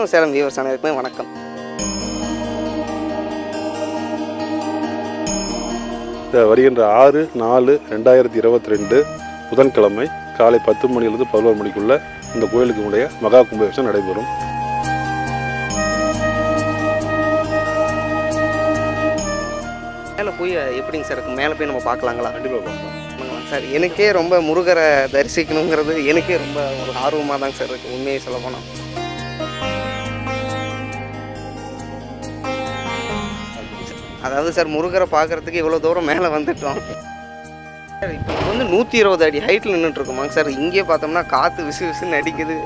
ஜெஸ்னோ Salem viewers அனைவருக்குமே வணக்கம். இந்த வருகின்ற ஆறு நாலு ரெண்டாயிரத்தி இருபத்தி ரெண்டு புதன்கிழமை காலை பத்து மணிலிருந்து பதினோரு மணிக்குள்ள இந்த கோயிலுக்கு உடைய மகா கும்பாபிஷேகம் நடைபெறும். மேலே போய் எப்படிங்க சார் மேலே போய் நம்ம பார்க்கலாங்களா? கண்டிப்பாக பார்க்கலாம். சார் எனக்கே ரொம்ப முருகரை தரிசிக்கணுங்கிறது எனக்கே ரொம்ப ஒரு ஆர்வமாக தாங்க சார் இருக்குது உண்மையை சொல்ல போனால் அதாவது சார் முருகரை பார்க்கறதுக்கு இவ்வளோ தூரம் மேலே வந்துட்டோம். சார் இப்போ வந்து நூற்றி இருபது அடி ஹைட்டில் நின்றுட்டு இருக்கோமாங்க சார். இங்கே பார்த்தோம்னா காற்று விசு விசுன்னு அடிக்குது.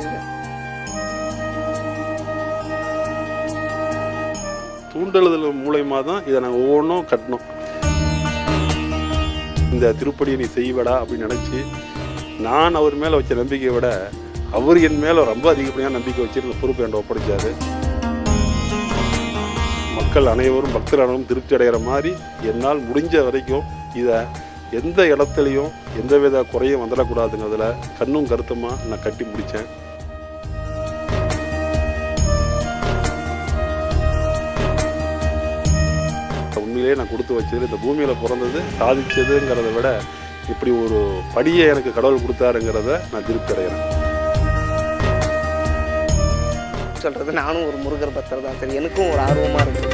தூண்டலுதல் மூலயமா தான் இதை நாங்கள் ஒவ்வொன்றும் கட்டினோம் இந்த திருப்படியை நீ செய்வடா அப்படின்னு நினச்சி நான் அவர் மேலே வச்ச நம்பிக்கையை விட அவர் என் மேலே ரொம்ப அதிகப்படியான நம்பிக்கை வச்சு இந்த பொறுப்பை என்கிட்ட ஒப்படைச்சாரு. மக்கள் அனைவரும் பக்தர் அனைவரும் திருப்தி அடைகிற மாதிரி என்னால் முடிஞ்ச வரைக்கும் இதை எந்த இடத்துலையும் எந்த வித குறையும் வந்துடக்கூடாதுங்கிறதுல கண்ணும் கருத்துமாக நான் கட்டி முடித்தேன். உண்மையிலேயே நான் கொடுத்து வச்சது இந்த பூமியில் பிறந்தது சாதிச்சதுங்கிறத விட இப்படி ஒரு படியை எனக்கு கடவுள் கொடுத்தாருங்கிறத நான் திருப்தி அடைகிறேன் சொல்கிறது நானும் ஒரு முருகர் பக்தர் தான். சரி எனக்கும் ஒரு ஆர்வமாக இருக்குது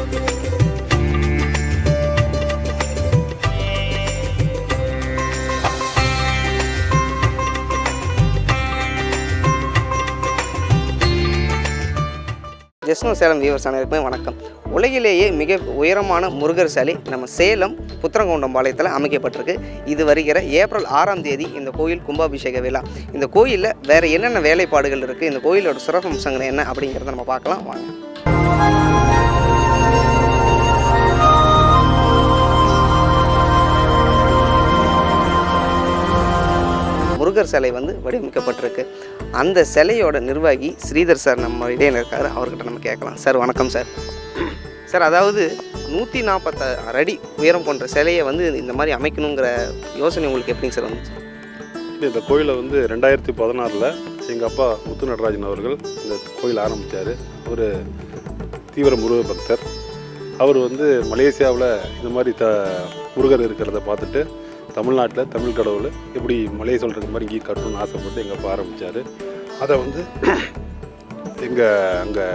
ஜெஸ்னோ சேலம் வியூவர்ஸ் அனைவருக்குமே வணக்கம். உலகிலேயே மிக உயரமான முருகர் சிலை நம்ம சேலம் புத்திரங்கோண்டம் பாளையத்தில் அமைக்கப்பட்டிருக்கு. இது வருகிற ஏப்ரல் ஆறாம் தேதி இந்த கோயில் கும்பாபிஷேக விழா. இந்த கோயிலில் வேறு என்னென்ன வேலைப்பாடுகள் இருக்குது இந்த கோயிலோட சிறப்பம்சங்கள் என்ன அப்படிங்கிறத நம்ம பார்க்கலாம். வாங்க. முருகர் சிலை வந்து வடிவமைக்கப்பட்டிருக்கு. அந்த சிலையோட நிர்வாகி ஸ்ரீதர் சார் நம்ம இடையில இருக்காரு. அவர்கிட்ட நம்ம கேட்கலாம். சார் வணக்கம் சார். சார் அதாவது நூற்றி நாற்பத்தாறு அடி உயரம் போன்ற சிலையை வந்து இந்த மாதிரி அமைக்கணுங்கிற யோசனை உங்களுக்கு எப்படிங்க சார் வந்துச்சு? இந்த கோயிலை வந்து ரெண்டாயிரத்தி பதினாறில் எங்கள் அப்பா முத்து நடராஜன் அவர்கள் இந்த கோயில் ஆரம்பித்தார் ஒரு தீவிர முருக பக்தர். அவர் வந்து மலேசியாவில் இந்த மாதிரி த முருகர் இருக்கிறத பார்த்துட்டு தமிழ்நாட்டில் தமிழ் கடவுள் எப்படி மலையை சொல்கிறது மாதிரி இங்கேயும் கட்டணும்னு ஆசைப்பட்டு எங்கள் அப்பா ஆரம்பித்தார் அதை வந்து எங்கள் அங்கே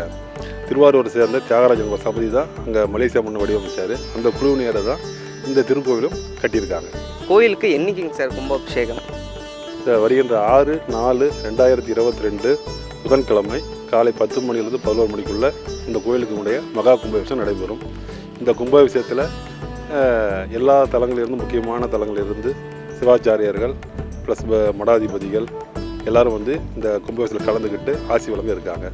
திருவாரூரை சேர்ந்த தியாகராஜன் சபதி தான் அங்கே மலேசியா மண்ணு வடிவமைச்சார். அந்த குழுவினரை தான் இந்த திருக்கோவிலும் கட்டியிருக்காங்க. கோயிலுக்கு என்னைக்குங்க சார் கும்பாபிஷேகம்? இந்த வருகின்ற ஆறு நாலு ரெண்டாயிரத்தி இருபத்தி ரெண்டு புதன்கிழமை காலை பத்து மணிலிருந்து பதினோரு மணிக்குள்ள இந்த கோயிலுக்கு உடைய மகா கும்பாபிஷேகம் நடைபெறும். இந்த கும்பாபிஷேகத்தில் எல்லா தலங்களிலிருந்து முக்கியமான தலங்களிலிருந்து சிவாச்சாரியர்கள் ப்ளஸ் மடாதிபதிகள் எல்லாரும் வந்து இந்த கும்பாபிஷேகத்தில் கலந்துக்கிட்டு ஆசி வழங்க இருக்காங்க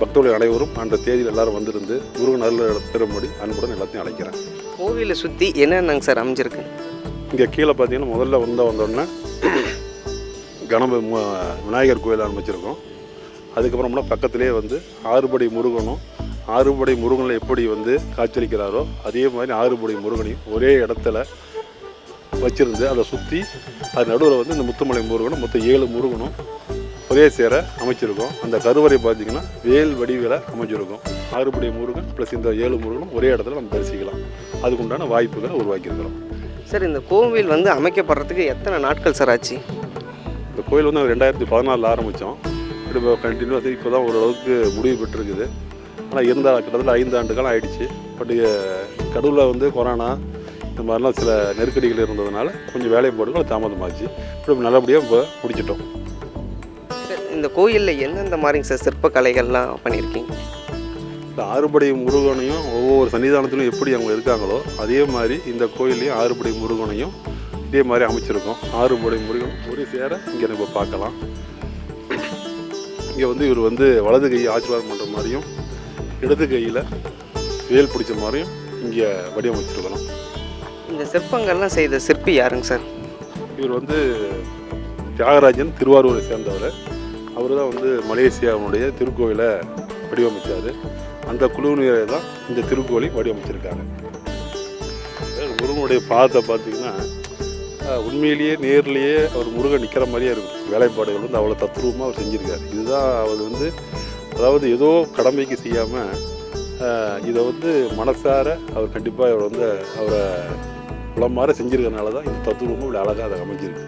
பக்தர்கள் அனைவரும் அந்த தேதியில் எல்லாரும் வந்திருந்து முருகன் அருள் பெறும்படி அன்புடன் எல்லாத்தையும் அழைக்கிறேன். கோவிலை சுற்றி என்னென்னங்க சார் அமைஞ்சிருக்கு? இங்கே கீழே பார்த்தீங்கன்னா முதல்ல வந்த வந்தோடனே கணப விநாயகர் கோயில் ஆரம்பிச்சிருக்கோம். அதுக்கப்புறம்னா பக்கத்திலே வந்து ஆறுபடை முருகனும் ஆறுபடை முருகனில் எப்படி வந்து காட்சியளிக்கிறாரோ அதே மாதிரி ஆறுபடை முருகனையும் ஒரே இடத்துல வச்சிருந்து அதை சுற்றி அது நடுவில் வந்து இந்த முத்துமலை முருகனும் மொத்தம் ஏழு முருகனும் ஒரே சேர அமைச்சிருக்கோம். அந்த கருவறை பார்த்தீங்கன்னா வேல் வடிவில் அமைச்சிருக்கோம் ஆறுபடை முருகன் ப்ளஸ் இந்த ஏழு முருகனும் ஒரே இடத்துல நம்ம தரிசிக்கலாம். அதுக்குண்டான வாய்ப்புகளை உருவாக்கியிருக்கிறோம். சார் இந்த கோவில் வந்து அமைக்கப்படுறதுக்கு எத்தனை நாட்கள் சார் ஆச்சு? இந்த கோயில் வந்து ரெண்டாயிரத்தி பதினாலில் ஆரம்பித்தோம் இப்போ கண்டினியூஸாக இப்போ தான் ஓரளவுக்கு முடிவு பெற்றிருக்குது. ஆனால் இருந்தால் கிட்டத்தட்ட ஐந்து ஆண்டு காலம் ஆயிடுச்சு. பட் கடவுளில் வந்து கொரோனா இந்த மாதிரிலாம் சில நெருக்கடிகள் இருந்ததுனால கொஞ்சம் வேலைப்பாடுகள் தாமதமாச்சு. இப்போ நல்லபடியாக இப்போ முடிச்சிட்டோம். இந்த கோயிலில் எந்தெந்த மாதிரிங்க சார் சிற்பக்கலைகள்லாம் பண்ணியிருக்கீங்க? இந்த ஆறுபடை முருகனையும் ஒவ்வொரு சன்னிதானத்திலும் எப்படி அவங்க இருக்காங்களோ அதே மாதிரி இந்த கோயிலையும் ஆறுபடை முருகனையும் இதே மாதிரி அமைச்சிருக்கோம். ஆறுபடை முருகன் ஒரே சேர இங்கே நம்ம பார்க்கலாம். இங்கே வந்து இவர் வந்து வலது கையை ஆசீர்வாதம் பண்ணுற மாதிரியும் இடது கையில் வேல் பிடிச்ச மாதிரியும் இங்கே வடிவமைச்சிருக்கிறோம் இந்த சிற்பங்கள்லாம் செய்த சிற்பி யாருங்க சார்? இவர் வந்து தியாகராஜன் திருவாரூரை சேர்ந்தவர். அவர் தான் வந்து மலேசியாவுடைய திருக்கோயிலை வடிவமைச்சார். அந்த குழுவினரை தான் இந்த திருக்கோயிலை வடிவமைச்சிருக்காங்க. முருகனுடைய பாதத்தை பார்த்தீங்கன்னா உண்மையிலேயே நேர்லேயே அவர் முருகன் நிற்கிற மாதிரியே இருக்கும். வேலைப்பாடுகள் வந்து அவ்வளோ தத்ரூபமாக அவர் செஞ்சிருக்காரு. இதுதான் அவர் வந்து அதாவது ஏதோ கடமைக்கு செய்யாமல் இதை வந்து மனசார அவர் கண்டிப்பாக அவர் வந்து அவரை உளமாற செஞ்சுருக்கனால தான் இந்த தத்துவமும் இப்படி அழகாக அதை அமைஞ்சிருக்கு.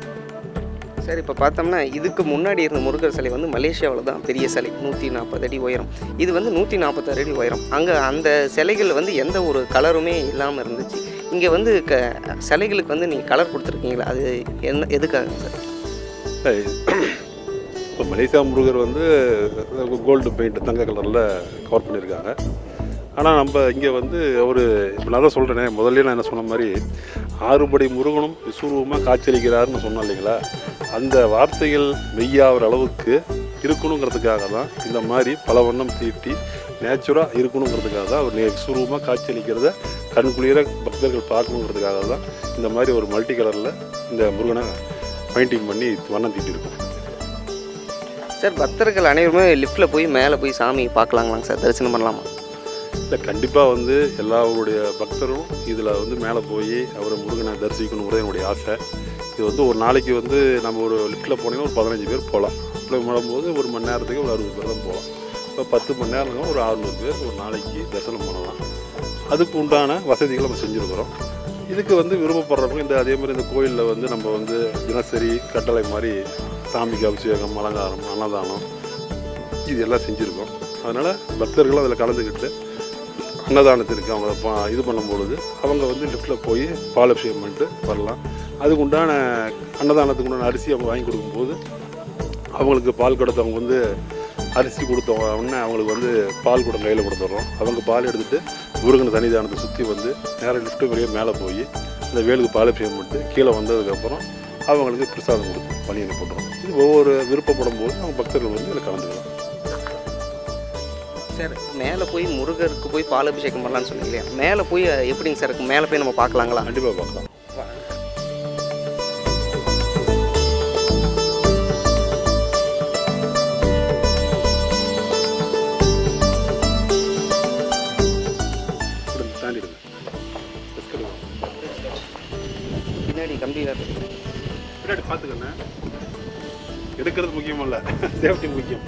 சார் இப்போ பார்த்தோம்னா இதுக்கு முன்னாடி இருந்த முருகர் சிலை வந்து மலேசியாவில் தான் பெரிய சிலை. நூற்றி நாற்பது அடி உயரம். இது வந்து நூற்றி நாற்பத்தாறு அடி உயரம். அங்கே அந்த சிலைகள் வந்து எந்த ஒரு கலருமே இல்லாமல் இருந்துச்சு. இங்கே வந்து க சிலைகளுக்கு வந்து நீங்கள் கலர் கொடுத்துருக்கீங்களா? அது என்ன எதுக்காக சார்? இப்போ மலேசியா முருகர் வந்து கோல்டு பெயிண்ட் தங்க கலரில் கவர் பண்ணியிருக்காங்க ஆனால் நம்ம இங்கே வந்து ஒரு இப்போ நான் தான் சொல்கிறேனே முதல்ல நான் என்ன சொன்ன மாதிரி ஆறுபடை முருகனும் விஸ்வரூபமாக காட்சியளிக்கிறாருன்னு சொன்னோம் இல்லைங்களா? அந்த வார்த்தைகள் மெய்யாகிற அளவுக்கு இருக்கணுங்கிறதுக்காக தான் இந்த மாதிரி பல வண்ணம் தீட்டி நேச்சுராக இருக்கணுங்கிறதுக்காக தான் அவர் விஸ்வரூபமாக காட்சியளிக்கிறத கண்குளிர பக்தர்கள் பார்க்கணுங்கிறதுக்காக தான் இந்த மாதிரி ஒரு மல்டி கலரில் இந்த முருகனை பெயிண்டிங் பண்ணி வண்ணம் தீட்டியிருக்கோம் சார் பக்தர்கள் அனைவருமே லிஃப்ட்டில் போய் மேலே போய் சாமி பார்க்கலாங்களாங்க சார்? தரிசனம் பண்ணலாமா? இல்லை கண்டிப்பாக வந்து எல்லாருடைய பக்தரும் இதில் வந்து மேலே போய் அவரை முருகனை தரிசிக்கணுங்கிறது என்னுடைய ஆசை. இது வந்து ஒரு நாளைக்கு வந்து நம்ம ஒரு லிஃப்ட்டில் போனீங்கன்னா ஒரு பதினஞ்சு பேர் போகலாம். அப்படி போது ஒரு மணி நேரத்துக்கு ஒரு அறுபது பேர் தான் போகலாம். இப்போ பத்து மணி நேரம் ஒரு அறுநூறு பேர் ஒரு நாளைக்கு தரிசனம் பண்ணலாம். அதுக்கு உண்டான வசதிகளை நம்ம செஞ்சுருக்குறோம். இதுக்கு வந்து விருப்பப்படுறவங்க இந்த அதே மாதிரி இந்த கோயிலில் வந்து நம்ம வந்து தினசரி கட்டளை மாதிரி சாமிக்கு அபிஷேகம் அலங்காரம் அன்னதானம் இது எல்லாம் செஞ்சுருக்கோம். அதனால் பக்தர்களும் அதில் கலந்துக்கிட்டு அன்னதானத்திற்கு அவங்க பா- இது பண்ணும்பொழுது அவங்க வந்து லிஃப்ட்டில் போய் பால் அபிஷேகம் பண்ணிட்டு வரலாம். அதுக்கு உண்டான அன்னதானத்துக்கு உண்டான அரிசி அவங்க வாங்கி கொடுக்கும்போது அவங்களுக்கு பால் கொடுத்தவங்க வந்து அரிசி கொடுத்தவங்க உடனே அவங்களுக்கு வந்து பால் கூட கையில் கொடுத்துட்றோம் அவங்க பால் எடுத்துகிட்டு முருகன் சன்னிதானத்தை சுற்றி வந்து நேராக லிஃப்ட்டு வழியாக மேலே போய் அந்த வேலுக்கு பால் அபிஷேகம் பண்ணிட்டு கீழே வந்ததுக்கப்புறம் அவங்களுக்கு பிரசாதம் கொடுத்து பணி அனுப்பிடுறோம் இது ஒவ்வொரு விருப்பப்படும் போது அவங்க பக்தர்கள் வந்து இதில் கலந்துக்கலாம். சார் மேலே போய் முருகருக்கு போய் பால் அபிஷேகம் பண்ணலான்னு சொன்னீங்க இல்லையா? மேலே போய் எப்படிங்க சார் மேலே போய் நம்ம பார்க்கலாங்களா? கண்டிப்பாக பார்க்கலாம். பின்னாடி கம்பி வேறு. பின்னாடி பார்த்துக்கண்ணே எடுக்கிறது முக்கியம். இல்ல சேஃப்டி முக்கியம்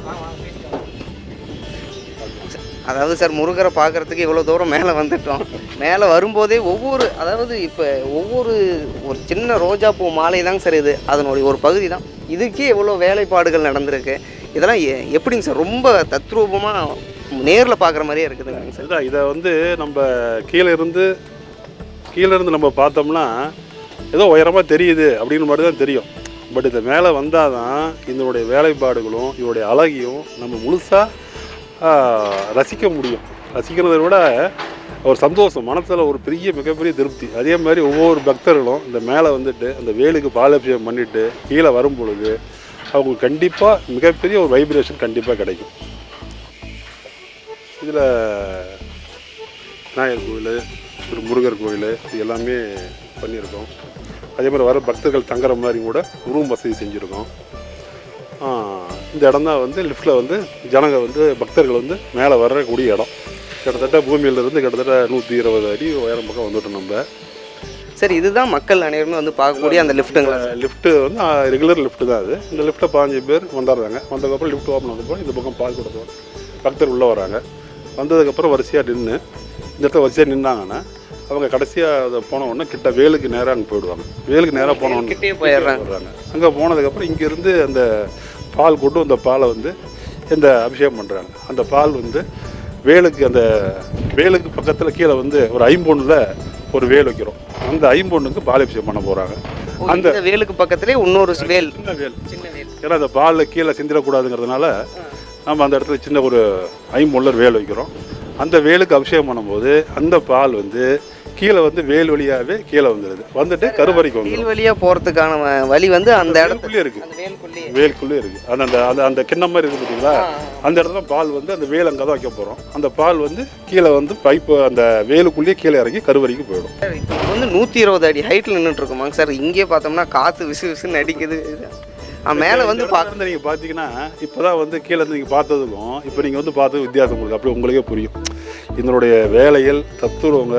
அதாவது சார் முருகரை பார்க்குறதுக்கு இவ்வளோ தூரம் மேலே வந்துட்டோம். மேலே வரும்போதே ஒவ்வொரு அதாவது இப்போ ஒவ்வொரு ஒரு சின்ன ரோஜா பூ மாலை தாங்க சார் இது. அதனுடைய ஒரு பகுதி தான் இதுக்கே இவ்வளோ வேலைப்பாடுகள் நடந்திருக்கு. இதெல்லாம் எ- எப்படிங்க சார்? ரொம்ப தத்ரூபமாக நேரில் பார்க்குற மாதிரியே இருக்குதுங்க சார். இதுதான் இதை வந்து நம்ம கீழே இருந்து கீழே இருந்து நம்ம பார்த்தோம்னா ஏதோ உயரமாக தெரியுது அப்படின்னு மட்டும் தான் தெரியும். பட் இது மேலே வந்தால் தான் இதனுடைய வேலைப்பாடுகளும் இதனுடைய அழகையும் நம்ம முழுசாக ரசிக்க முடியும். ரசிக்கிறதை விட ஒரு சந்தோஷம் மனசில் ஒரு பெரிய மிகப்பெரிய திருப்தி. அதே மாதிரி ஒவ்வொரு பக்தர்களும் இந்த மேலே வந்துட்டு அந்த வேலுக்கு பாலாபிஷேகம் பண்ணிவிட்டு கீழே வரும் பொழுது அவங்களுக்கு கண்டிப்பாக மிகப்பெரிய ஒரு வைப்ரேஷன் கண்டிப்பாக கிடைக்கும். இதில் விநாயகர் கோயில் ஒரு முருகர் கோயில் இது எல்லாமே பண்ணியிருக்கோம். அதே மாதிரி வர பக்தர்கள் தங்குற மாதிரி கூட ரூம் வசதி செஞ்சுருக்கோம். இந்த இடம் தான் வந்து லிஃப்ட்டில் வந்து ஜனங்க வந்து பக்தர்கள் வந்து மேலே வரக்கூடிய இடம். கிட்டத்தட்ட பூமியிலிருந்து கிட்டத்தட்ட நூற்றி இருபது அடி உயரம் பக்கம் வந்துட்டோம் நம்ம. சார் இதுதான் மக்கள் அனைவருமே வந்து பார்க்கக்கூடிய அந்த லிஃப்ட்டுங்களா லிஃப்ட்டு வந்து ரெகுலர் லிஃப்ட்டு தான் அது. இந்த லிஃப்ட்டில் பாஞ்சு பேர் வந்துடுறாங்க வந்ததுக்கப்புறம் லிஃப்ட் ஓப்பன் ஆனதுக்கப்புறம் இந்த பக்கம் பால் கொடுத்தோம் பக்தர் உள்ளே வராங்க. வந்ததுக்கப்புறம் வரிசையாக நின்று இந்த இடத்துல வரிசையாக நின்னாங்கன்னா அவங்க கடைசியாக அதை போன உடனே கிட்ட வேலுக்கு நேராக அங்கே போயிடுவாங்க வேலுக்கு நேராக போன உடனே போயிடுறாங்க. அங்கே போனதுக்கப்புறம் இங்கேருந்து அந்த பால் கொண்டு அந்த பாலை வந்து இந்த அபிஷேகம் பண்ணுறாங்க அந்த பால் வந்து வேலுக்கு அந்த வேலுக்கு பக்கத்தில் கீழே வந்து ஒரு ஐம்பொன்னில் ஒரு வேல் வைக்கிறோம். அந்த ஐம்பொன்னுக்கு பால் அபிஷேகம் பண்ண போகிறாங்க அந்த வேலுக்கு பக்கத்துலேயே இன்னொரு வேல். சின்ன வேல். ஏன்னா அந்த பாலில் கீழே சிந்திடக்கூடாதுங்கிறதுனால நம்ம அந்த இடத்துல சின்ன ஒரு ஐம்பொல்லர் வேல் வைக்கிறோம். அந்த வேலுக்கு அபிஷேகம் பண்ணும்போது அந்த பால் வந்து கீழே வந்து வேல் வழியாகவே கீழே வந்துடுது வந்துட்டு கருவறைக்கு கீழ் வழியாக போகிறதுக்கான வழி வந்து அந்த இடத்துல வேலுக்குள்ளே இருக்குது வேலுக்குள்ளே இருக்குது அந்த அந்த அந்த அந்த கிண்ணம் மாதிரி இருக்குது பார்த்தீங்களா? அந்த இடத்துல பால் வந்து அந்த வேல் அங்கே தான் வைக்க போகிறோம் அந்த பால் வந்து கீழே வந்து பைப்பு அந்த வேலுக்குள்ளேயே கீழே இறங்கி கருவறைக்கு போயிடும். இப்போ வந்து நூற்றி இருபது அடி ஹைட்டில் நின்றுட்டு இருக்கோமாங்க சார். இங்கே பார்த்தோம்னா காற்று விசு விசுன்னு அடிக்குது. மேலே வந்து இருந்து நீங்கள் பார்த்தீங்கன்னா இப்போ தான் வந்து கீழே இருந்து நீங்கள் பார்த்ததுக்கும் இப்போ நீங்கள் வந்து பார்த்தது வித்தியாசம் உங்களுக்கு. அப்படி உங்களுக்கே புரியும். இதனுடைய வேலைகள் தத்துருவங்க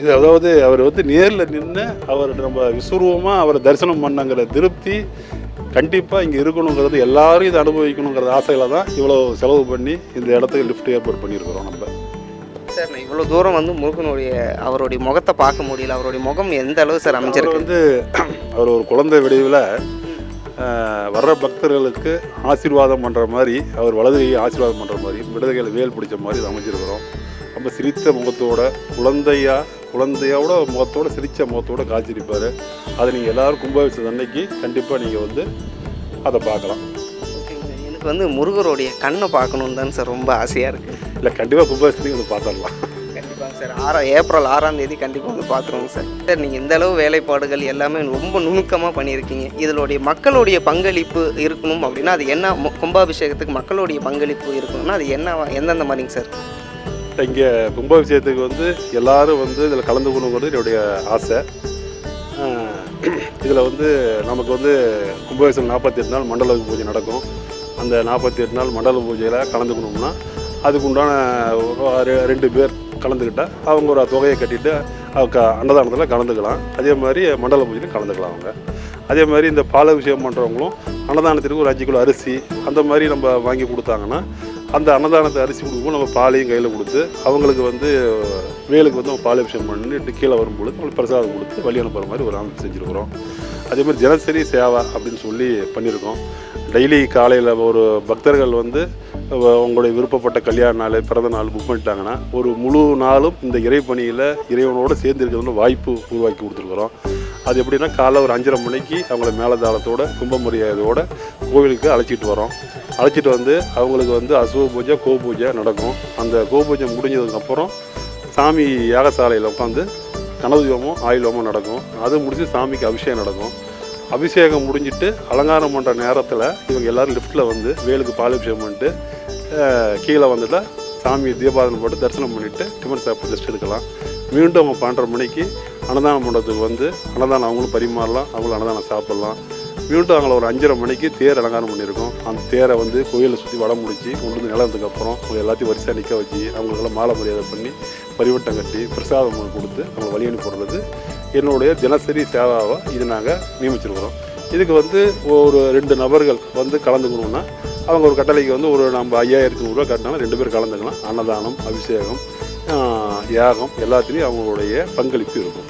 இது அதாவது அவர் வந்து நேரில் நின்று அவர் நம்ம விசுரூபமாக அவரை தரிசனம் பண்ணங்கிற திருப்தி கண்டிப்பாக இங்கே இருக்கணுங்கிறது எல்லாரும் இதை அனுபவிக்கணுங்கிறது ஆசையில் தான் இவ்வளோ செலவு பண்ணி இந்த இடத்துக்கு லிஃப்ட் ஏற்பாடு பண்ணியிருக்கிறோம் நம்ம. சார் நான் இவ்வளோ தூரம் வந்து முருகனுடைய அவருடைய முகத்தை பார்க்க முடியல. அவருடைய முகம் எந்த அளவு சார் அமைஞ்சிருக்கு? வந்து அவர் ஒரு குழந்தை வடிவில் வர்ற பக்தர்களுக்கு ஆசீர்வாதம் பண்ணுற மாதிரி அவர் வலது கையை ஆசீர்வாதம் பண்ணுற மாதிரி இடதுகையில் வேல் பிடிச்ச மாதிரி இதை அமைச்சிருக்கிறோம் ரொம்ப சிரித்த முகத்தோட குழந்தையா குழந்தையோட முகத்தோட சிரித்த முகத்தோட காட்சிருப்பார் அதை நீங்கள் எல்லாரும் கும்பாபிஷேகம் அன்னைக்கு கண்டிப்பாக நீங்கள் வந்து அதை பார்க்கலாம். எனக்கு வந்து முருகருடைய கண்ணை பார்க்கணுன்னு தான் சார் ரொம்ப ஆசையாக இருக்குது இல்லை கண்டிப்பாக கும்பாபிஷேகத்துக்கு வந்து பார்த்துடலாம். கண்டிப்பாக சார். ஆறா ஏப்ரல் ஆறாம் தேதி கண்டிப்பாக வந்து பார்த்துருவோங்க சார். சார் நீங்கள் இந்த அளவு வேலைப்பாடுகள் எல்லாமே ரொம்ப நுணுக்கமாக பண்ணியிருக்கீங்க. இதனுடைய மக்களுடைய பங்களிப்பு இருக்கணும் அப்படின்னா அது என்ன கும்பாபிஷேகத்துக்கு மக்களுடைய பங்களிப்பு இருக்கணும்னா அது என்ன எந்தெந்த மாதிரிங்க சார்? இங்கே கும்பாபிஷேகத்துக்கு வந்து எல்லாரும் வந்து இதில் கலந்துக்கணுங்கிறது என்னுடைய ஆசை. இதில் வந்து நமக்கு வந்து கும்பாபிஷேகம் நாற்பத்தி எட்டு நாள் மண்டல பூஜை நடக்கும். அந்த நாற்பத்தி எட்டு நாள் மண்டல பூஜையில் கலந்துக்கணும்னா அதுக்கு உண்டான ஒரு ரெண்டு பேர் கலந்துக்கிட்டால் அவங்க ஒரு தொகையை கட்டிட்டு அவங்க அன்னதானத்தில் கலந்துக்கலாம். அதே மாதிரி மண்டல பூஜையிலும் கலந்துக்கலாம் அவங்க. அதே மாதிரி இந்த பாலாபிஷேகம் பண்ணுறவங்களும் அன்னதானத்திற்கு ஒரு அஞ்சு கிலோ அரிசி அந்த மாதிரி நம்ம வாங்கி கொடுத்தாங்கன்னா அந்த அன்னதானத்தை அரிசி கொடுக்கும்போது நம்ம பாலையும் கையில் கொடுத்து அவங்களுக்கு வந்து வேலுக்கு வந்து நம்ம பாலபிஷேகம் பண்ணிட்டு கீழே வரும்பொழுது அவங்களுக்கு பிரசாதம் கொடுத்து வழி அனுப்புகிற மாதிரி ஒரு அமைப்பு செஞ்சுருக்கிறோம். அதே மாதிரி தினசரி சேவா அப்படின்னு சொல்லி பண்ணியிருக்கோம். டெய்லி காலையில் ஒரு பக்தர்கள் வந்து உங்களுடைய விருப்பப்பட்ட கல்யாண நாள் பிறந்த நாள் புக் பண்ணிட்டாங்கன்னா ஒரு முழு நாளும் இந்த இறைப்பணியில் இறைவனோடு சேர்ந்து இருக்கிறதுன்னு வாய்ப்பு உருவாக்கி கொடுத்துருக்குறோம். அது எப்படின்னா காலைல ஒரு அஞ்சரை மணிக்கு அவங்கள மேலதாளத்தோட கும்ப மரியாதையோட கோவிலுக்கு அழைச்சிட்டு வரோம். அழைச்சிட்டு வந்து அவங்களுக்கு வந்து அசுவ பூஜை கோ பூஜை நடக்கும். அந்த கோ பூஜை முடிஞ்சதுக்கப்புறம் சாமி யாகசாலையில் உட்காந்து கனதீபமும் ஆயுளமும் நடக்கும். அது முடிஞ்சு சாமிக்கு அபிஷேகம் நடக்கும். அபிஷேகம் முடிஞ்சிட்டு அலங்காரம் பண்ணுற நேரத்தில் இவங்க எல்லாரும் லிஃப்ட்டில் வந்து வேலுக்கு பாலபிஷேகம் பண்ணிட்டு கீழே வந்துட்டு சாமி தீபாதனம் போட்டு தரிசனம் பண்ணிவிட்டு டிஃபன் சாப்பிட்டு ரெஸ்ட் எடுக்கலாம். மீண்டும் அவங்க பன்னெண்டரை மணிக்கு அன்னதானம் பண்ணுறதுக்கு வந்து அன்னதானம் அவங்களும் பரிமாறலாம் அவங்களும் அன்னதானம் சாப்பிட்லாம். மீண்டும் அங்கே ஒரு அஞ்சரை மணிக்கு தேர் அலங்காரம் பண்ணியிருக்கோம். அந்த தேரை வந்து கோயிலை சுற்றி வடம் முடிச்சு கொண்டு வந்து நிலந்ததுக்கப்புறம் அவங்க எல்லாத்தையும் வரிசையாக நிற்க வச்சு அவங்களுக்கெல்லாம் மாலை மரியாதை பண்ணி பரிவட்டம் கட்டி பிரசாதம் கொடுத்து அவங்க வழி அனுப்பிடுறது என்னுடைய தினசரி சேவாவை இது நாங்கள் நியமிச்சிருக்கிறோம். இதுக்கு வந்து ஒரு ரெண்டு நபர்கள் வந்து கலந்துக்கணுன்னா அவங்க ஒரு கட்டளைக்கு வந்து ஒரு நம்ம ஐயாயிரத்தி நூறுரூவா கட்டினாலும் ரெண்டு பேர் கலந்துக்கலாம். அன்னதானம் அபிஷேகம் யாகம் எல்லாத்துலேயும் அவங்களுடைய பங்களிப்பு இருக்கும்.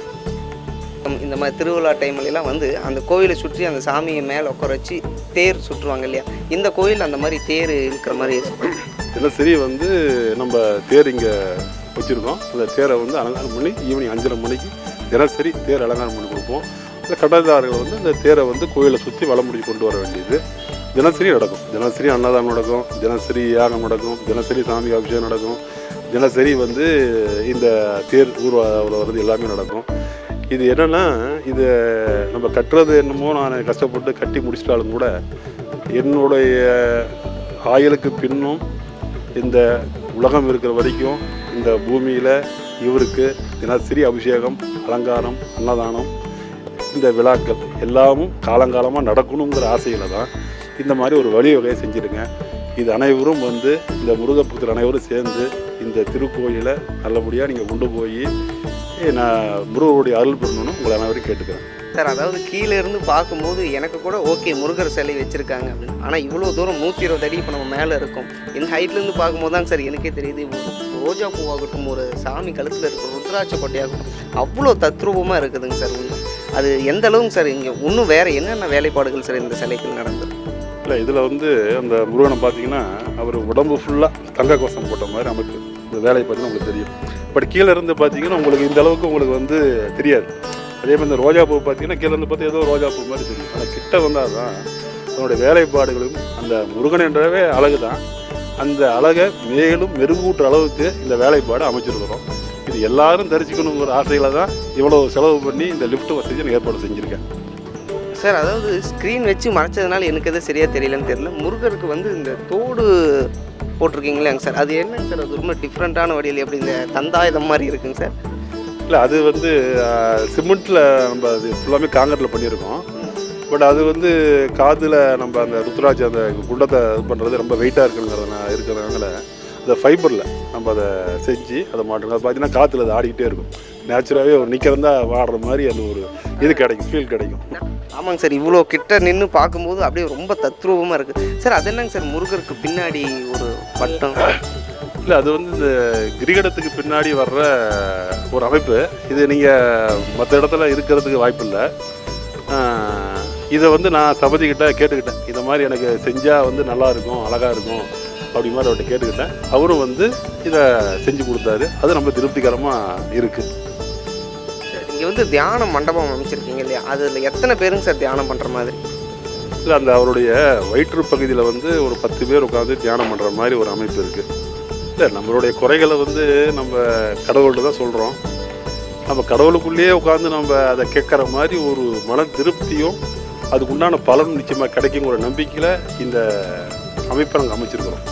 இந்த மாதிரி திருவிழா டைம்லலாம் வந்து அந்த கோவிலை சுற்றி அந்த சாமியை மேலே உட்கார வச்சு தேர் சுற்றுவாங்க இல்லையா? இந்த கோயில் அந்த மாதிரி தேர் இருக்கிற மாதிரி தினசரி வந்து நம்ம தேர் இங்கே வச்சுருக்கோம். அந்த தேரை வந்து அலங்காரம் பண்ணி ஈவினிங் அஞ்சரை மணிக்கு தினசரி தேர் அலங்காரம் பண்ணி கொடுப்போம். இந்த கடற்தாரர்கள் வந்து இந்த தேரை வந்து கோயிலை சுற்றி வளமுடி கொண்டு வர வேண்டியது. தினசரி நடக்கும். தினசரி அன்னதானம் நடக்கும். தினசரி யாகம் நடக்கும். தினசரி சாமி அபிஷேகம் நடக்கும். தினசரி வந்து இந்த தேர் ஊர்வலம் வர்றது எல்லாமே நடக்கும். இது என்னென்னா இது நம்ம கட்டுறது என்னமோ நான் கஷ்டப்பட்டு கட்டி முடிச்சிட்டாலும் கூட என்னுடைய ஆயுளுக்கு பின்னும் இந்த உலகம் இருக்கிற வரைக்கும் இந்த பூமியில் இவருக்கு தினசரி அபிஷேகம் அலங்காரம் அன்னதானம் இந்த விழாக்கள் எல்லாமும் காலங்காலமாக நடக்கணுங்கிற ஆசையில் தான் இந்த மாதிரி ஒரு வழிவகையை செஞ்சுருங்க. இது அனைவரும் வந்து இந்த முருகப்பக்தர் அனைவரும் சேர்ந்து இந்த திருக்கோயிலை நல்லபடியாக நீங்கள் கொண்டு போய் நான் முருகருடைய அருள் பெறணும்னு உங்களை அனைவரும் கேட்டுக்கிறேன். சார் அதாவது கீழே இருந்து பார்க்கும்போது எனக்கு கூட ஓகே முருகர் சிலை வச்சுருக்காங்க அப்படின்னு. ஆனால் இவ்வளோ தூரம் நூற்றி இருபது அடி இப்போ நம்ம மேலே இருக்கோம். இந்த ஹைட்லேருந்து பார்க்கும்போது தான் சார் எனக்கே தெரியுது ரோஜா பூவாகட்டும் ஒரு சாமி கழுத்தில் இருக்கிற ருத்ராட்ச கொட்டையாகட்டும் அவ்வளோ தத்ரூபமாக இருக்குதுங்க சார் அது எந்த அளவுக்கு சார் இங்கே இன்னும் வேறு என்னென்ன வேலைப்பாடுகள் சார் இந்த சிலைக்கு நடந்தது இல்லை இதில் வந்து அந்த முருகனை பார்த்தீங்கன்னா அவர் உடம்பு ஃபுல்லாக தங்க கோசம் போட்ட மாதிரி அமைப்பு. இந்த வேலையை பார்த்தீங்கன்னா உங்களுக்கு தெரியும். பட் கீழே இருந்து பார்த்தீங்கன்னா உங்களுக்கு இந்த அளவுக்கு உங்களுக்கு வந்து தெரியாது. அதே மாதிரி இந்த ரோஜா பூ பார்த்தீங்கன்னா கீழே இருந்து பார்த்தா ஏதோ ரோஜா பூ மாதிரி தெரியும். ஆனால் கிட்ட வந்தால் தான் அதனுடைய வேலைப்பாடுகளும் அந்த முருகன் என்றவே அழகு தான் அந்த அழகை மேலும் மெருகூட்டுற அளவுக்கு இந்த வேலைப்பாடு அமைச்சிருக்கிறோம். இது எல்லாரும் தரிசிக்கணுங்கிற ஆசையில் தான் இவ்வளோ செலவு பண்ணி இந்த லிஃப்ட் வசதியை நான் ஏற்பாடு செஞ்சுருக்கேன். சார் அதாவது ஸ்க்ரீன் வச்சு மறைச்சதுனால எனக்கு எதுவும் சரியாக தெரியலன்னு தெரியல. முருகருக்கு வந்து இந்த தோடு போட்டிருக்கீங்களேங்க சார்? அது என்னங்க சார்? அது ரொம்ப டிஃப்ரெண்ட்டான வழியில் எப்படி இந்த தந்தாயுதம் மாதிரி இருக்குங்க சார். இல்லை அது வந்து சிமெண்ட்டில் நம்ம அது ஃபுல்லாமே காங்கிரீட்டில் பண்ணியிருக்கோம். பட் அது வந்து காதில் நம்ம அந்த ருத்ராஜ் அந்த குண்டத்தை இது பண்ணுறது ரொம்ப வெயிட்டாக இருக்குங்கிறதுனா இருக்கிறதுனால அந்த ஃபைபரில் நம்ம அதை செஞ்சு அதை மாட்டோம் அது பார்த்தீங்கன்னா காற்றுல அது ஆடிக்கிட்டே இருக்கும். நேச்சுரலாகவே ஒரு நிற்கிறதா வாடுற மாதிரி அந்த ஒரு இது கிடைக்கும் ஃபீல் கிடைக்கும். ஆமாங்க சார் இவ்வளோ கிட்ட நின்று பார்க்கும்போது அப்படியே ரொம்ப தத்ரூபமாக இருக்குது சார் அது என்னங்க சார் முருகருக்கு பின்னாடி ஒரு பட்டம் இல்லை அது வந்து இந்த கிரிகடத்துக்கு பின்னாடி வர்ற ஒரு அமைப்பு. இது நீங்கள் மற்ற இடத்துல இருக்கிறதுக்கு வாய்ப்பு இல்லை. இதை வந்து நான் சபதிக்கிட்ட கேட்டுக்கிட்டேன். இந்த மாதிரி எனக்கு செஞ்சால் வந்து நல்லா இருக்கும் அழகாக இருக்கும் அப்படி மாதிரி அவர்கிட்ட கேட்டுக்கிட்டேன். அவரும் வந்து இதை செஞ்சு கொடுத்தாரு. அது ரொம்ப திருப்திகரமாக இருக்குது இங்கே வந்து தியான மண்டபம் அமைச்சிருக்கீங்க இல்லையா? அதில் எத்தனை பேருங்க சார் தியானம் பண்ணுற மாதிரி? இல்லை அந்த அவருடைய வயிற்று பகுதியில் வந்து ஒரு பத்து பேர் உட்காந்து தியானம் பண்ணுற மாதிரி ஒரு அமைப்பு இருக்குது இல்லை நம்மளுடைய குறைகளை வந்து நம்ம கடவுள்கிட்ட தான் சொல்கிறோம் நம்ம கடவுளுக்குள்ளேயே உட்காந்து நம்ம அதை கேட்குற மாதிரி ஒரு மன திருப்தியும் அதுக்கு உண்டான பலனும் நிச்சயமாக கிடைக்குங்கிற நம்பிக்கையில் இந்த அமைப்பை நாங்கள் அமைச்சிருக்கிறோம்.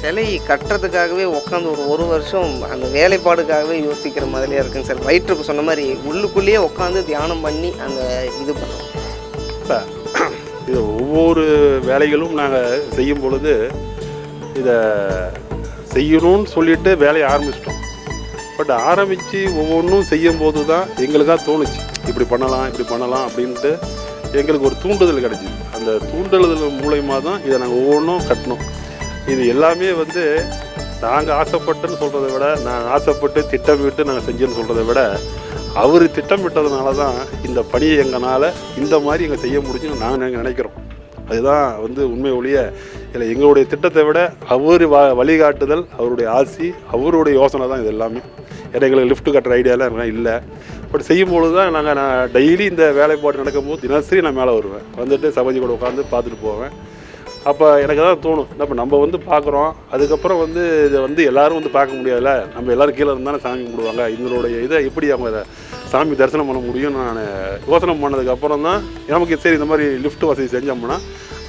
சிலை கட்டுறதுக்காகவே உட்காந்து ஒரு ஒரு வருஷம் அந்த வேலைப்பாடுக்காகவே யோசிக்கிற மாதிரியே இருக்குங்க சார். வயிற்றுக்கு சொன்ன மாதிரி உள்ளுக்குள்ளேயே உட்காந்து தியானம் பண்ணி அந்த இது பண்ணுறோம் இது ஒவ்வொரு வேலைகளும் நாங்கள் செய்யும் பொழுது இதை செய்யணும்னு சொல்லிட்டு வேலையை ஆரம்பிச்சிட்டோம். பட் ஆரம்பித்து ஒவ்வொன்றும் செய்யும் போது தான் எங்களுக்காக தோணுச்சு. இப்படி பண்ணலாம் இப்படி பண்ணலாம் அப்படின்ட்டு எங்களுக்கு ஒரு தூண்டுதல் கிடச்சிது. அந்த தூண்டுதல் மூலயமா தான் இதை நாங்கள் ஒவ்வொன்றும் கட்டினோம். இது எல்லாமே வந்து நாங்கள் ஆசைப்பட்டுன்னு சொல்கிறத விட நான் ஆசைப்பட்டு திட்டமிட்டு நாங்கள் செஞ்சோன்னு சொல்கிறத விட அவர் திட்டமிட்டதுனால தான் இந்த பணியை எங்களால் இந்த மாதிரி எங்கள் செய்ய முடிஞ்சுன்னு நாங்கள் நினைக்கிறோம். அதுதான் வந்து உண்மை ஒழிய இல்லை எங்களுடைய திட்டத்தை விட அவர் வ வழிகாட்டுதல் அவருடைய ஆசி அவருடைய யோசனை தான் இது எல்லாமே. ஏன்னா எங்களுக்கு லிஃப்ட் கட்டுற ஐடியாலாம் எனக்கு இல்லை. பட் செய்யும்பொழுது தான் நாங்கள் நான் டெய்லி இந்த வேலைப்பாடு நடக்கும்போது தினசரி நான் மேலே வருவேன். வந்துட்டு சபதி கூட உட்காந்து பார்த்துட்டு போவேன். அப்போ எனக்கு தான் தோணும். இப்போ நம்ம வந்து பார்க்குறோம் அதுக்கப்புறம் வந்து இதை வந்து எல்லாரும் வந்து பார்க்க முடியாதுல்ல? நம்ம எல்லாரும் கீழே இருந்தாலும் சாமி கும்பிடுவாங்க. இதனுடைய இதை எப்படி அவங்க அதை சாமி தரிசனம் பண்ண முடியும்னு நான் யோசனை பண்ணதுக்கப்புறம் தான் நமக்கு சரி இந்த மாதிரி லிஃப்ட் வசதி செஞ்சோம்னா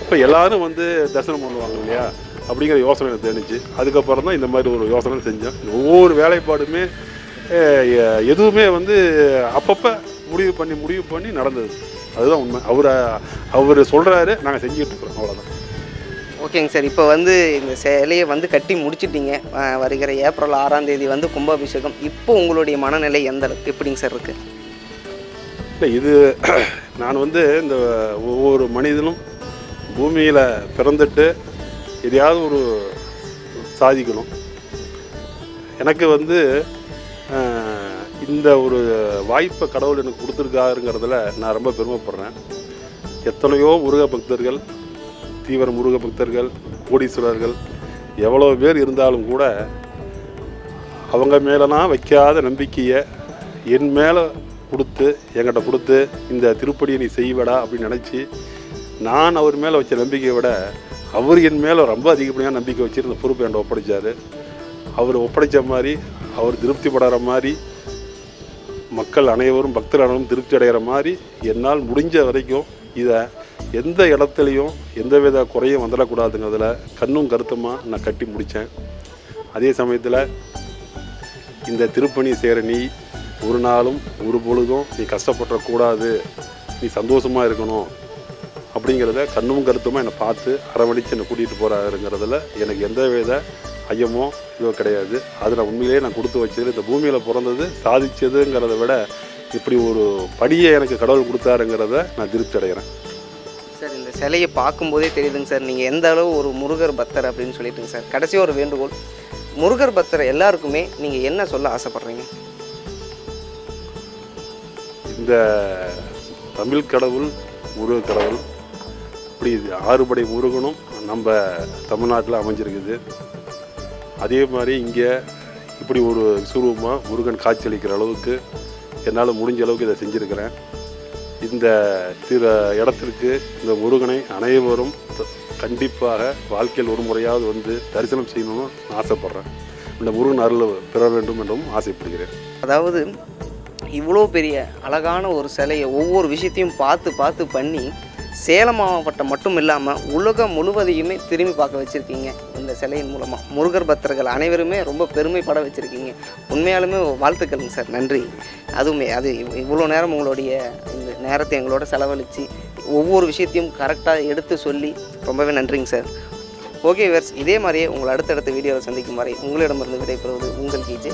அப்போ எல்லாரும் வந்து தரிசனம் பண்ணுவாங்க இல்லையா? அப்படிங்கிற யோசனை எனக்கு தெரிஞ்சு அதுக்கப்புறம் தான் இந்த மாதிரி ஒரு யோசனை செஞ்சேன் ஒவ்வொரு வேலைப்பாடுமே எதுவுமே வந்து அப்பப்போ முடிவு பண்ணி முடிவு பண்ணி நடந்தது. அதுதான் உண்மை. அவரை அவர் சொல்கிறாரு நாங்கள் செஞ்சுட்டு இருக்கிறோம். அவ்வளோதான் ஓகேங்க சார் இப்போ வந்து இந்த சிலையை வந்து கட்டி முடிச்சிட்டீங்க. வருகிற ஏப்ரல் ஆறாம் தேதி வந்து கும்பாபிஷேகம். இப்போ உங்களுடைய மனநிலை எந்த அளவுக்கு? எப்படிங்க சார் இருக்குது இல்லை இது நான் வந்து இந்த ஒவ்வொரு மனிதனும் பூமியில் பிறந்துட்டு எதையாவது ஒரு சாதிக்கணும். எனக்கு வந்து இந்த ஒரு வாய்ப்பை கடவுள் எனக்கு கொடுத்துருக்காருங்கிறதுல நான் ரொம்ப பெருமைப்படுறேன். எத்தனையோ முருக பக்தர்கள் தீவிர முருக பக்தர்கள் கோடீஸ்வரர்கள் எவ்வளோ பேர் இருந்தாலும் கூட அவங்க மேலெலாம் வைக்காத நம்பிக்கையை என் மேலே கொடுத்து என்கிட்ட கொடுத்து இந்த திருப்படியை நீ செய்வடா அப்படின்னு நினச்சி நான் அவர் மேலே வச்ச நம்பிக்கையை விட அவர் என் மேலே ரொம்ப அதிகப்படியான நம்பிக்கை வச்சு இந்த பொறுப்பை என்கிட்ட ஒப்படைச்சார். அவர் ஒப்படைச்ச மாதிரி அவர் திருப்தி படுற மாதிரி மக்கள் அனைவரும் பக்தர் அனைவரும் திருப்தி அடைகிற மாதிரி என்னால் முடிஞ்ச வரைக்கும் இதை எந்த இடத்துலையும் எந்த வித குறையும் வந்துடக்கூடாதுங்கிறதுல கண்ணும் கருத்துமாக நான் கட்டி முடித்தேன். அதே சமயத்தில் இந்த திருப்பணி செய்கிற நீ ஒரு நாளும் ஒரு பொழுதும் நீ கஷ்டப்பட்டுறக்கூடாது நீ சந்தோஷமாக இருக்கணும் அப்படிங்கிறத கண்ணும் கருத்துமாக என்னை பார்த்து அரவணைச்சு என்னை கூட்டிகிட்டு போகிறாருங்கிறதுல எனக்கு எந்த வித ஐயமோ இதோ கிடையாது. அதில் உண்மையிலேயே நான் கொடுத்து வச்சது இந்த பூமியில் பிறந்தது சாதிச்சதுங்கிறத விட இப்படி ஒரு படியை எனக்கு கடவுள் கொடுத்தாருங்கிறத நான் திருப்தி அடைகிறேன். சிலையை பார்க்கும்போதே தெரியுதுங்க சார். நீங்கள் எந்த அளவு ஒரு முருகர் பக்தர் அப்படின்னு சொல்லிட்டுங்க சார். கடைசி ஒரு வேண்டுகோள். முருகர் பக்தர் எல்லாருக்குமே நீங்கள் என்ன சொல்ல ஆசைப்பட்றீங்க? இந்த தமிழ் கடவுள் முருக கடவுள் இப்படி இது ஆறுபடை முருகனும் நம்ம தமிழ்நாட்டில் அமைஞ்சிருக்குது. அதே மாதிரி இங்கே இப்படி ஒரு சுரூபமாக முருகன் காட்சியளிக்கிற அளவுக்கு என்னால் முடிஞ்ச அளவுக்கு இதை செஞ்சுருக்கிறேன். இந்த திரு இடத்திற்கு இந்த முருகனை அனைவரும் கண்டிப்பாக வாழ்க்கையில் ஒரு முறையாவது வந்து தரிசனம் செய்யணும்னு நான் ஆசைப்பட்றேன். இந்த முருகன் அருள் பெற வேண்டும் என்றும் ஆசைப்படுகிறேன். அதாவது இவ்வளோ பெரிய அழகான ஒரு சிலையை ஒவ்வொரு விஷயத்தையும் பார்த்து பார்த்து பண்ணி சேலம் மாவட்டம் மட்டும் இல்லாமல் உலகம் முழுவதையுமே திரும்பி பார்க்க வச்சுருக்கீங்க. இந்த சிலையின் மூலமாக முருகர் பக்தர்கள் அனைவருமே ரொம்ப பெருமைப்பட வச்சுருக்கீங்க. உண்மையாலுமே வாழ்த்துக்கள் சார். நன்றி. அதுவுமே அது இவ்வளோ நேரம் உங்களுடைய இந்த நேரத்தை எங்களோட செலவழித்து ஒவ்வொரு விஷயத்தையும் கரெக்டாக எடுத்து சொல்லி ரொம்பவே நன்றிங்க சார். ஓகே வேர்ஸ் இதே மாதிரியே உங்களை அடுத்தடுத்த வீடியோவில் சந்திக்கும் வரை உங்களிடமிருந்து விடைபெறுவது உங்கள் கீஜே